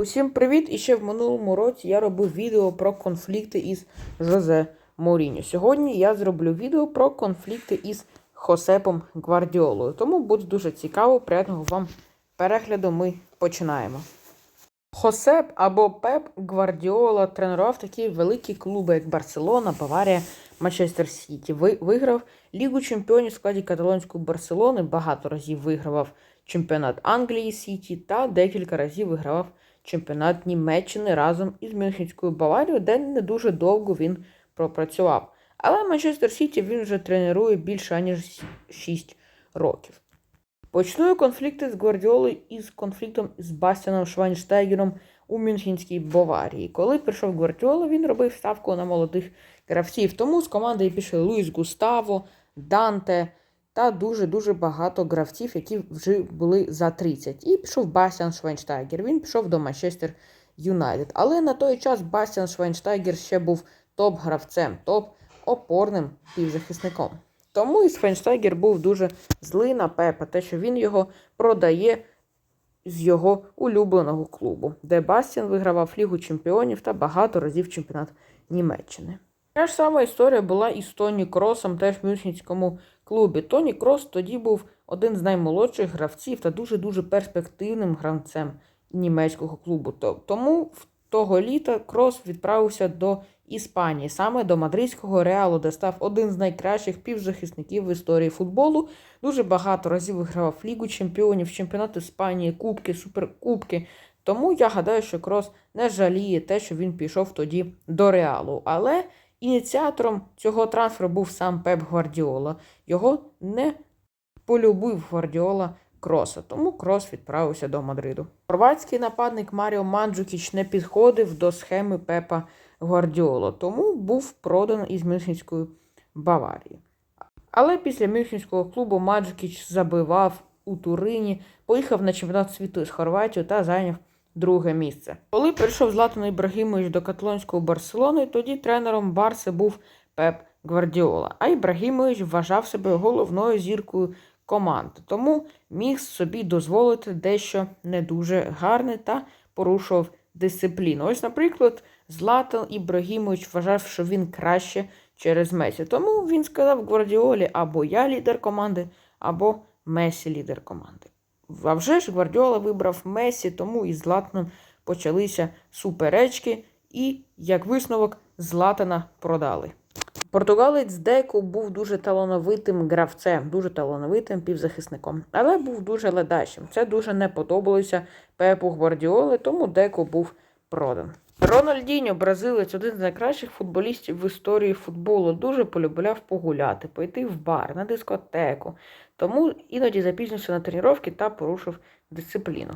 Усім привіт! І ще в минулому році я робив відео про конфлікти із Жозе Моріньо. Сьогодні я зроблю відео про конфлікти із Хосепом Гвардіолою. Тому буде дуже цікаво, приємного вам перегляду. Ми починаємо. Хосеп або Пеп Гвардіола тренував такі великі клуби, як Барселона, Баварія, Манчестер Сіті. Виграв Лігу чемпіонів в складі каталонської Барселони, багато разів вигравав чемпіонат Англії Сіті та декілька разів вигравав чемпіонат Німеччини разом із Мюнхенською Баварією, де не дуже довго він пропрацював. Але Манчестер Сіті він вже тренує більше ніж 6 років. Почну конфлікти з Гвардіолою із конфліктом з Бастіаном Швайнштайгером у Мюнхенській Баварії. Коли прийшов Гвардіола, він робив ставку на молодих гравців. Тому з команди пішли Луїс Густаво, Данте та дуже-дуже багато гравців, які вже були за 30. І пішов Бастіан Швайнштайгер. Він пішов до Манчестер Юнайтед. Але на той час Бастіан Швайнштайгер ще був топ-гравцем, топ-опорним півзахисником. Тому і Швайнштайгер був дуже злий на Пепа, те, що він його продає з його улюбленого клубу, де Бастін вигравав Лігу чемпіонів та багато разів чемпіонат Німеччини. Та ж сама історія була і з Тоні Кросом, теж в Мюнхенському клубі. Тоні Крос тоді був один з наймолодших гравців та дуже-дуже перспективним гравцем німецького клубу. Тому в того літа Крос відправився до Іспанії, саме до мадридського реалу, де став один з найкращих півзахисників в історії футболу. Дуже багато разів вигравав Лігу чемпіонів, чемпіонат Іспанії, Кубки, Суперкубки. Тому я гадаю, що Крос не жаліє те, що він пішов тоді до реалу. Але ініціатором цього трансферу був сам Пеп Гвардіола. Його не полюбив Гвардіола Кроса, тому Крос відправився до Мадриду. Хорватський нападник Маріо Манджукіч не підходив до схеми Пепа Гвардіола, тому був проданий із Мюнхенської Баварії. Але після Мюнхенського клубу Манджукіч забивав у Турині, поїхав на чемпіонат світу з Хорватією та зайняв друге місце. Коли прийшов Златан Ібрагімович до каталонського Барселони, тоді тренером Барси був Пеп Гвардіола. А Ібрагімович вважав себе головною зіркою команди, тому міг собі дозволити дещо не дуже гарне та порушував дисципліну. Ось, наприклад, Златан Ібрагімович вважав, що він краще через Месі. Тому він сказав Гвардіолі або я лідер команди, або Месі лідер команди. А вже ж Гвардіола вибрав Месі, тому із Златаном почалися суперечки, і, як висновок, Златана продали. Португалець Деко був дуже талановитим гравцем, дуже талановитим півзахисником, але був дуже ледачим. Це дуже не подобалося Пепу Гвардіоли, тому Деко був продан. Рональдіньо, бразилець, один з найкращих футболістів в історії футболу, дуже полюбляв погуляти, пойти в бар, на дискотеку. Тому іноді запізнився на тренування та порушив дисципліну.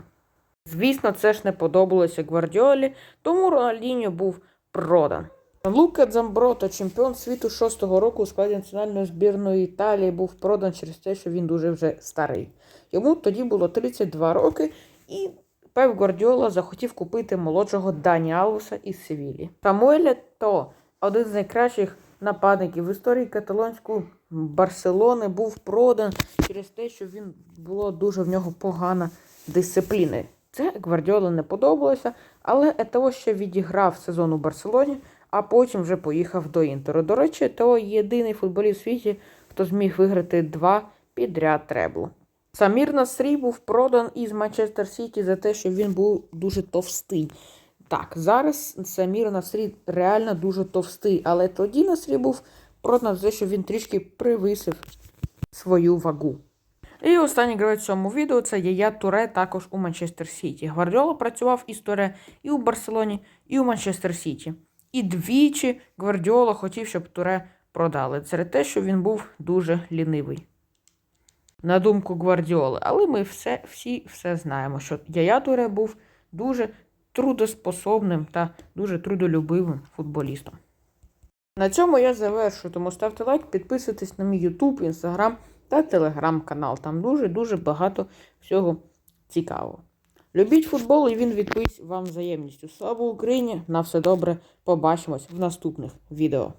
Звісно, це ж не подобалося Гвардіолі, тому Рональдіньо був продан. Лука Дзамброто, чемпіон світу шостого року у складі національної збірної Італії, був продан через те, що він дуже вже старий. Йому тоді було 32 роки, і Пеп Гвардіола захотів купити молодшого Дані Алвеса із Севілі. Самуеля То, один з найкращих нападників в історії каталонської Барселони, був продан через те, що він було дуже в нього погана дисципліна. Це Гвардіола не подобалося, але Етео ще відіграв сезон у Барселоні, а потім вже поїхав до Інтеру. До речі, Етео єдиний футболіст у світі, хто зміг виграти два підряд треблу. Самір Насрі був продан із Манчестер Сіті за те, що він був дуже товстий. Так, зараз Самір Насрі реально дуже товстий, але тоді Насрі був продан за те, що він трішки привисив свою вагу. І останній гравець в цьому відео це Яя Туре, також у Манчестер Сіті. Гвардіола працював із Туре і у Барселоні, і у Манчестер Сіті. І двічі Гвардіола хотів, щоб Туре продали. Це те, що він був дуже лінивий. На думку Гвардіоли. Але ми все, всі все знаємо, що Яя Туре був дуже трудоспособним та дуже трудолюбивим футболістом. На цьому я завершую, тому ставте лайк, підписуйтесь на мій YouTube, Instagram та телеграм-канал. Там дуже-дуже багато всього цікавого. Любіть футбол, і він відповість вам взаємністю. Слава Україні! На все добре! Побачимось в наступних відео.